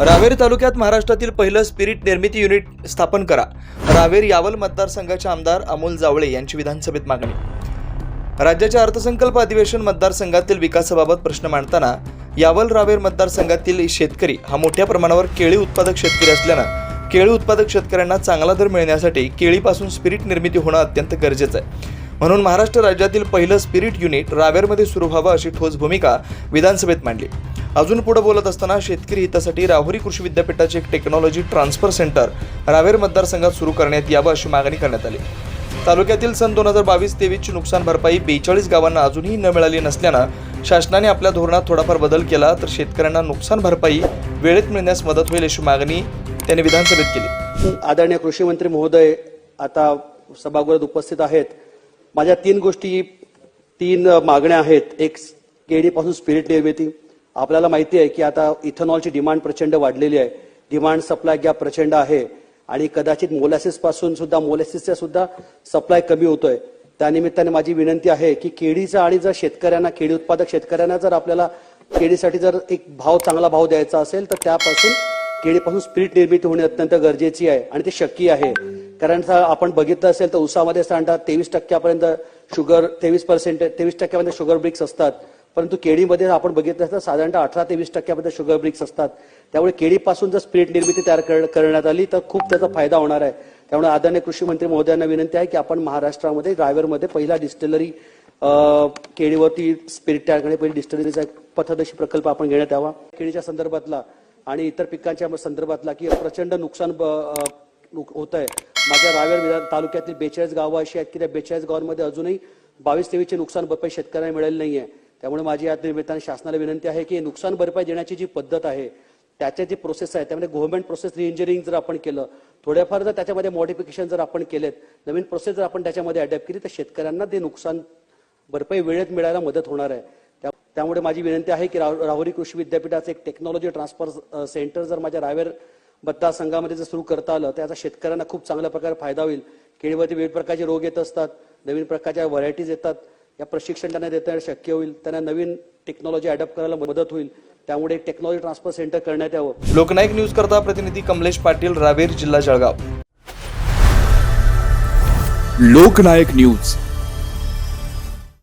रावेर तालुक्यात महाराष्ट्रातील पहिलं स्पिरिट निर्मिती युनिट स्थापन करा. रावेर यावल मतदारसंघाचे आमदार अमोल जावळे यांची विधानसभेत मागणी. राज्याच्या अर्थसंकल्प अधिवेशन मतदारसंघातील विकासाबाबत प्रश्न मांडताना यावल रावेर मतदारसंघातील शेतकरी हा मोठ्या प्रमाणावर केळी उत्पादक शेतकरी असल्यानं केळी उत्पादक शेतकऱ्यांना चांगला दर मिळण्यासाठी केळीपासून स्पिरिट निर्मिती होणं अत्यंत गरजेचं आहे. म्हणून महाराष्ट्र राज्यातील पहिलं स्पिरिट युनिट रावेरमध्ये सुरू व्हावं अशी ठोस भूमिका विधानसभेत मांडली. अजून पुढे बोलत असताना शेतकरी हितासाठी राहुरी कृषी विद्यापीठाचे एक टेक्नॉलॉजी ट्रान्सफर सेंटर रावेर मतदारसंघात सुरू करण्यात यावं अशी मागणी करण्यात आली. तालुक्यातील सन दोन हजार बावीस तेवीसची नुकसान भरपाई बेचाळीस गावांना अजूनही न मिळाली नसल्यानं शासनाने आपल्या धोरणात थोडाफार बदल केला तर शेतकऱ्यांना नुकसान भरपाई वेळेत मिळण्यास मदत होईल अशी मागणी त्यांनी विधानसभेत केली. आदरणीय कृषी मंत्री महोदय आता सभागृहात उपस्थित आहेत. माझ्या तीन गोष्टी तीन मागण्या आहेत. एक केळीपासून स्पिरिट निर्मिती आपल्याला माहिती आहे की आता इथेनॉलची डिमांड प्रचंड वाढलेली आहे. डिमांड सप्लाय गॅप प्रचंड आहे. आणि कदाचित मोलॅसिसपासून सुद्धा मोलॅसिसचा सुद्धा सप्लाय कमी होतोय. त्यानिमित्ताने माझी विनंती आहे की केळीचा आणि जर शेतकऱ्यांना केळी उत्पादक शेतकऱ्यांना जर आपल्याला केळीसाठी जर एक भाव चांगला भाव द्यायचा असेल तर त्यापासून केळीपासून स्पिरिट निर्मिती होणे अत्यंत गरजेची आहे आणि ते शक्य आहे. कारण आपण बघितलं असेल तर उसामध्ये साधारणतः तेवीस टक्क्यापर्यंत शुगर तेवीस पर्सेंट तेवीस टक्क्यापर्यंत शुगर ब्रिक्स असतात. परंतु केळीमध्ये आपण बघितलं तर साधारणतः अठरा ते वीस टक्क्यामध्ये शुगर ब्रिक्स असतात. त्यामुळे केळीपासून जर स्पिरिट निर्मिती तयार कर- करण्यात आली तर खूप त्याचा फायदा होणार आहे. त्यामुळे आदरणीय कृषी मंत्री महोदयांना विनंती आहे की आपण महाराष्ट्रामध्ये रायगडमध्ये पहिला डिस्टिलरी केळीवरती स्पिरिट तयार करणे पहिली डिस्टिलरीचा एक पथदर्शी प्रकल्प आपण घेण्यात यावा. केळीच्या संदर्भातला आणि इतर पिकांच्या संदर्भातला की प्रचंड नुकसान होत आहे माझ्या रावेर विधान तालुक्यातील बेचाळीस गावं अशी आहेत की त्या बेचाळीस गावांमध्ये अजूनही बावीस तेवीसचे नुकसान भरपाई शेतकऱ्यांना मिळाली आहे त्यामुळे माझी या निमित्ताने शासनाला विनंती आहे की नुकसान भरपाई देण्याची जी पद्धत आहे त्याच्या जी प्रोसेस आहे त्यामध्ये गव्हर्नमेंट प्रोसेस रिइंजिनिअरिंग जर आपण केलं थोड्याफार जर त्याच्यामध्ये मॉडिफिकेशन जर आपण केलेत नवीन प्रोसेस जर आपण त्याच्यामध्ये अडॅप्ट केली तर शेतकऱ्यांना ते नुकसान भरपाई वेळेत मिळायला मदत होणार आहे. त्या- त्यामुळे माझी विनंती आहे की राहुरी कृषी विद्यापीठाचं एक टेक्नॉलॉजी ट्रान्सफर सेंटर जर माझ्या रावेर मतदारसंघामध्ये जर सुरू करता आलं त्याचा शेतकऱ्यांना खूप चांगल्या प्रकारे फायदा होईल. केळीवरती विविध प्रकारचे रोग येत असतात नवीन प्रकारच्या व्हरायटीज येतात या प्रशिक्षण त्यांना देता शक्य होईल त्यांना नवीन टेक्नॉलॉजी अडॉप्ट करायला मदत होईल. त्यामुळे एक टेक्नॉलॉजी ट्रान्सफर सेंटर करण्यात यावं. लोकनायक न्यूज करता प्रतिनिधी कमलेश पाटील रावेर जिल्हा जळगाव. लोकनायक न्यूज.